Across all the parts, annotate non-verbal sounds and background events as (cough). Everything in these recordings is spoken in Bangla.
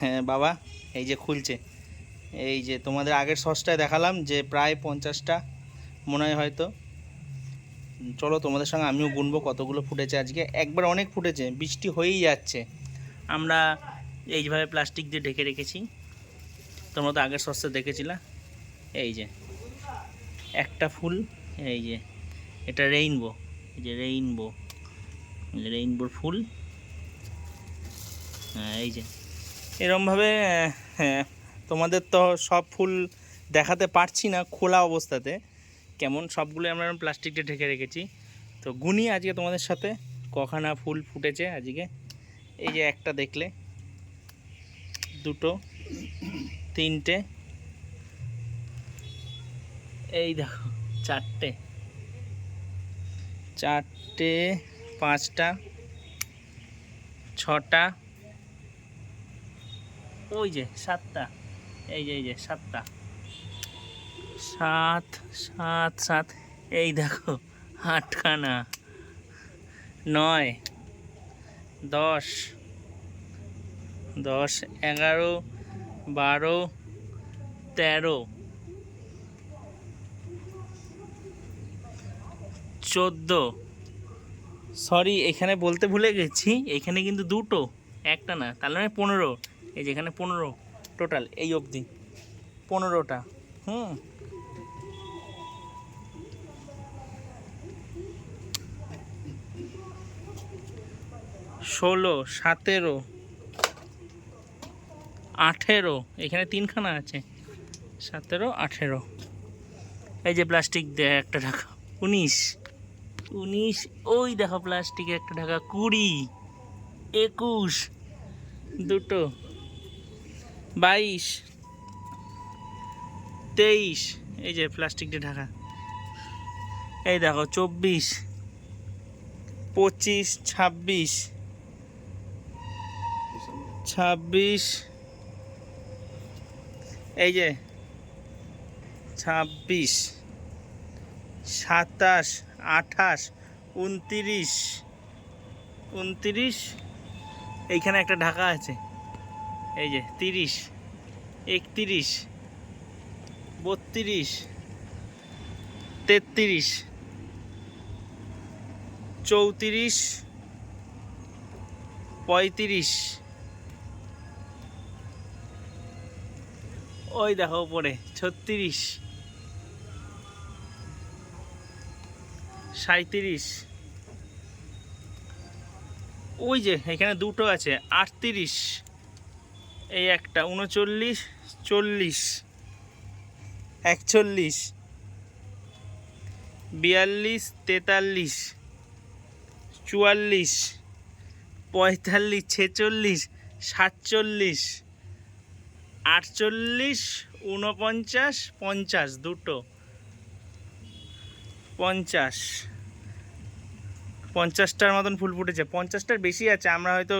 হ্যাঁ বাবা, এই যে খুলছে। এই যে তোমাদের আগের সসটায় দেখালাম যে প্রায় পঞ্চাশটা, মনে হয় হয়তো। চলো, তোমাদের সঙ্গে আমিও গুনবো কতগুলো ফুটেছে আজকে। একবার অনেক ফুটেছে, বৃষ্টি হয়েই যাচ্ছে। আমরা এইভাবে প্লাস্টিক দিয়ে ঢেকে রেখেছি। তোমরা তো আগের সসটা দেখেছিলা? এই যে, একটা ফুল, এই যে, এটা রেইনবো এই যে রেইনবো রেইনবোর ফুল। হ্যাঁ এই যে। এরমভাবে হ্যাঁ তোমাদের তো সব ফুল দেখাতে পারছি না খোলা অবস্থাতে। কেমন সবগুলো আমরা প্লাস্টিকটা ঢেকে রেখেছি। তো গুনি আজকে তোমাদের সাথে, কখানা ফুল ফুটেছে আজকে। এই যে একটা দেখলে, দুটো, তিনটে, এই দেখো, চারটে। চারটে, পাঁচটা, ছটা ওই যে সাতটা। এই যে এই যে, সাতটা। সাত সাত সাত। এই দেখো, আটখানা। নয়, দশ দশ, এগারো, বারো, তেরো, চোদ্দ। সরি, এখানে বলতে ভুলে গেছি, এখানে কিন্তু দুটো, একটা না, তাহলে মানে পনেরো। এই যে এখানে পনেরো টোটাল এই অবধি। পনেরোটা। হুম। ষোলো, সতেরো, আঠেরো, এখানে তিনখানা আছে। সতেরো, আঠেরো। এই যে প্লাস্টিক দেয় একটা ঢাকা, উনিশ। উনিশ, ওই দেখো প্লাস্টিকের একটা ঢাকা, কুড়ি, একুশ, দুটো। বাইশ। তেইশ। এই যে প্লাস্টিক দিয়ে ঢাকা। এই দেখো, চব্বিশ। পঁচিশ, ছাব্বিশ। ছাব্বিশ। এই যে, ছাব্বিশ। সাতাশ, আঠাশ, উনতিরিশ। উনতিরিশ। এইখানে একটা ঢাকা আছে। এই যে তিরিশ, একতিরিশ, বত্রিশ, তেত্রিশ, চৌত্রিশ, পঁয়ত্রিশ। ওই দেখো উপরে, ছত্রিশ সাঁত্রিশ ওই যে এখানে দুটো আছে, আটত্রিশ। এই একটা, উনচল্লিশ, চল্লিশ, একচল্লিশ, বিয়াল্লিশ, তেতাল্লিশ, চুয়াল্লিশ, পঁয়তাল্লিশ, ছেচল্লিশ, সাতচল্লিশ, আটচল্লিশ, উনপঞ্চাশ, পঞ্চাশ, দুটো, পঞ্চাশ, পঞ্চাশটার মতন ফুল ফুটেছে। পঞ্চাশটার বেশি আছে, আমরা হয়তো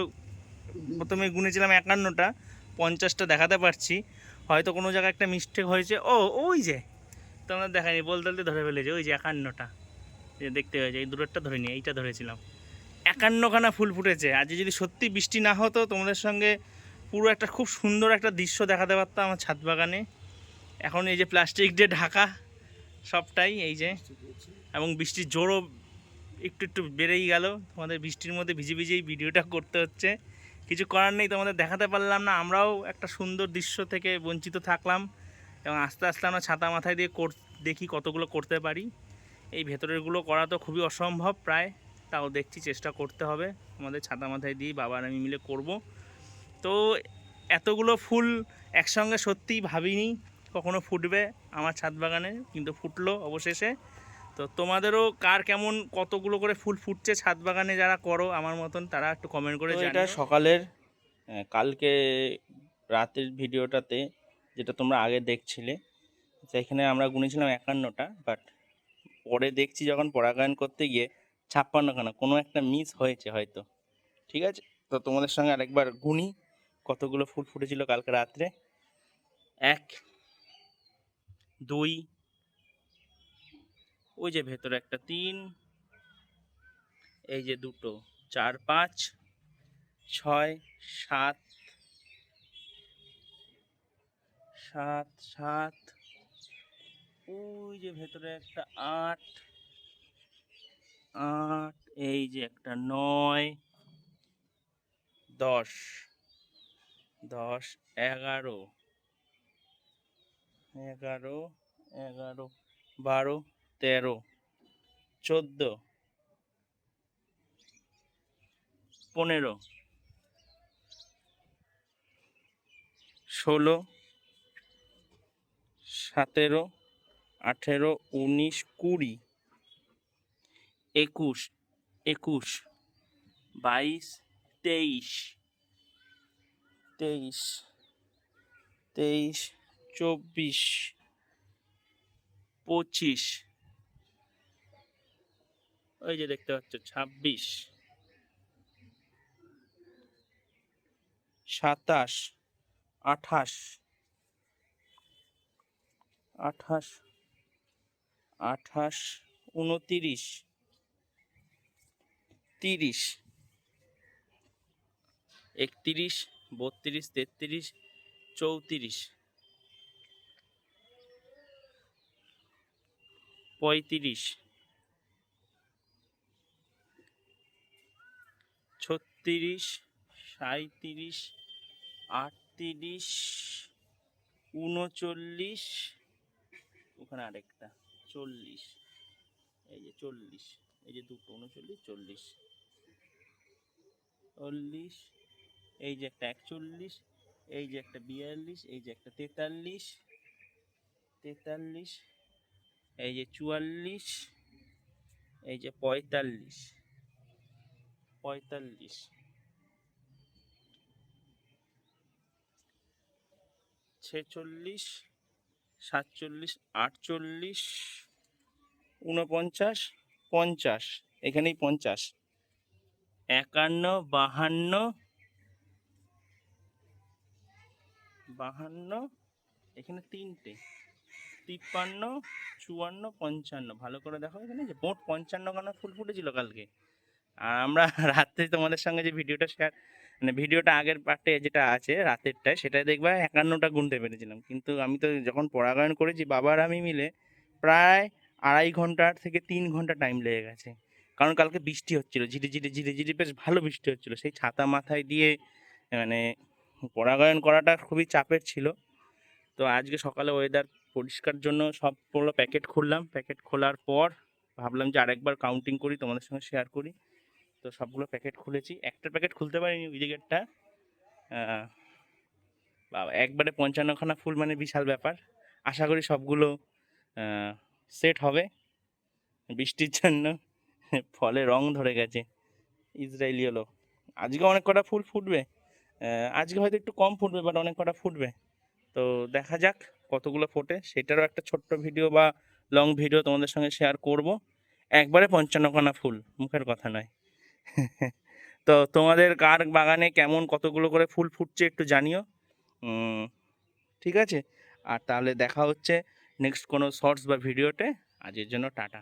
প্রথমে গুনেছিলাম একান্নটা। পঞ্চাশটা দেখাতে পারছি। হয়তো কোনো জায়গায় একটা মিস্টেক হয়েছে। ও, ওই যে, তোমরা দেখায়নি বলতে বলতে ধরে ফেলেছে, ওই যে একান্নটা। যে দেখতে হয়েছে, এই দূরেরটা ধরিনি, এইটা ধরেছিলাম। একান্নখানা ফুল ফুটেছে। আজ যদি সত্যি বৃষ্টি না হতো, তোমাদের সঙ্গে পুরো একটা খুব সুন্দর একটা দৃশ্য দেখাতে পারতাম আমার ছাদ বাগানে। এখন এই যে প্লাস্টিক দিয়ে ঢাকা, সবটাই, এই যে। এবং বৃষ্টির জোরও একটু একটু বেড়েই গেল। তোমাদের বৃষ্টির মধ্যে ভিজে ভিজেই ভিডিওটা করতে হচ্ছে। কিছু করার নেই, তোমাদের দেখাতে পারলাম না। আমরাও একটা সুন্দর দৃশ্য থেকে বঞ্চিত থাকলাম এবং আস্তে আস্তে আমরা ছাতা মাথায় দিয়ে দেখি কতগুলো করতে পারি। এই ভেতরেরগুলো করা তো খুবই অসম্ভব প্রায়, তাও দেখছি চেষ্টা করতে হবে। আমাদের ছাতা মাথায় দিয়ে বাবার আমি মিলে করব। তো এতগুলো ফুল একসঙ্গে সত্যিই ভাবিনি কখনো ফুটবে আমার ছাদ বাগানে, কিন্তু ফুটলো অবশেষে। তো তোমাদেরও কার কেমন কতগুলো করে ফুল ফুটছে ছাদ বাগানে যারা করো আমার মতন তারা একটু কমেন্ট করে এটা সকালের কালকে রাতের ভিডিওটাতে যেটা তোমরা আগে দেখছিলে সেখানে আমরা গুনেছিলাম একান্নটা বাট পরে দেখছি যখন পরাগায়ন করতে গিয়ে ছাপ্পান্নখানা কোনো একটা মিস হয়েছে হয়তো। ঠিক আছে? তো তোমাদের সঙ্গে আরেকবার গুনি কতগুলো ফুল ফুটেছিল কালকে রাত্রে। এক দুই ওই যে ভেতরে একটা তিন, এই যে দুটো, চার, পাঁচ, ছয়, সাত সাত সাত, ওই যে ভেতরে একটা আট আট, এই যে একটা নয়, দশ দশ, এগারো এগারো এগারো, বারো তেরো, চোদ্দ, পনেরো, ষোলো, সতেরো, আঠেরো, উনিশ, কুড়ি, একুশ একুশ, বাইশ, তেইশ তেইশ তেইশ, চব্বিশ, পঁচিশ ওই যে দেখতে পাচ্ছ, ছাব্বিশ। সাতাশ, আঠাশ আঠাশ আঠাশ, উনতিরিশ, তিরিশ, একত্রিশ, বত্রিশ, তেত্রিশ, চৌত্রিশ, পঁয়ত্রিশ ছত্রিশ সাঁইত্রিশ, আটত্রিশ, উনচল্লিশ, ওখানে আরেকটা, চল্লিশ। এই যে চল্লিশ, এই যে দুটো উনচল্লিশ, চল্লিশ। চল্লিশ, এই যে একটা একচল্লিশ, এই যে একটা বিয়াল্লিশ, এই যে একটা তেতাল্লিশ তেতাল্লিশ, এই যে চুয়াল্লিশ, এই যে পঁয়তাল্লিশ। পঁয়তাল্লিশ। ছেচল্লিশ, সাতচল্লিশ, আটচল্লিশ, ঊনপঞ্চাশ, পঞ্চাশ, এখানেই পঞ্চাশ। একান্ন, বাহান্ন বাহান্ন, এখানে তিনটে। তিপ্পান্ন, চুয়ান্ন, পঞ্চান্ন, ভালো করে দেখো এখানে যে মোট পঞ্চান্ন খানা ফুল ফুটেছিল কালকে। আমরা (laughs) রাত্রে তোমাদের সঙ্গে যে ভিডিওটা শেয়ার মানে ভিডিওটা আগের পার্টে যেটা আছে, রাতেরটায় সেটা দেখবা একান্নটা গুনতে পেরেছিলাম কিন্তু আমি তো যখন পরাগায়ন করেছি বাবার আমি মিলে প্রায় আড়াই ঘণ্টার থেকে তিন ঘণ্টা টাইম লেগে গেছে। কারণ কালকে বৃষ্টি হচ্ছিল ঝিরি ঝিরি ঝিরি ঝিরি বেশ ভালো বৃষ্টি হচ্ছিল। সেই ছাতা মাথায় দিয়ে মানে পরাগায়ন করাটা খুবই চাপের ছিল। তো আজকে সকালে ওয়েদার পরিষ্কার জন্য সব সবগুলো প্যাকেট খুললাম। প্যাকেট খোলার পর ভাবলাম যে আরেকবার কাউন্টিং করি, তোমাদের সঙ্গে শেয়ার করি। তো সবগুলো প্যাকেট খুলেছি। একটা প্যাকেট খুলতে পারিনি উইজিগেটটা বাবা, একবারে পঞ্চান্নখানা ফুল মানে বিশাল ব্যাপার। আশা করি সবগুলো সেট হবে। বৃষ্টির জন্য ফলে রং ধরে গেছে। ইসরায়েলি হলো আজকে অনেক কটা ফুল ফুটবে। আজকে হয়তো একটু কম ফুটবে বাট অনেক কটা ফুটবে। তো দেখা যাক কতগুলো ফোটে। সেটারও একটা ছোট্ট ভিডিও বা লং ভিডিও তোমাদের সঙ্গে শেয়ার করব। একবারে পঞ্চান্নখানা ফুল মুখের কথা নয়। তো তোমাদের কার বাগানে কেমন কতগুলো করে ফুল ফুটছে একটু জানিও। ঠিক আছে? আর তাহলে দেখা হচ্ছে নেক্সট কোনো শর্টস বা ভিডিওতে আজের জন্য টাটা।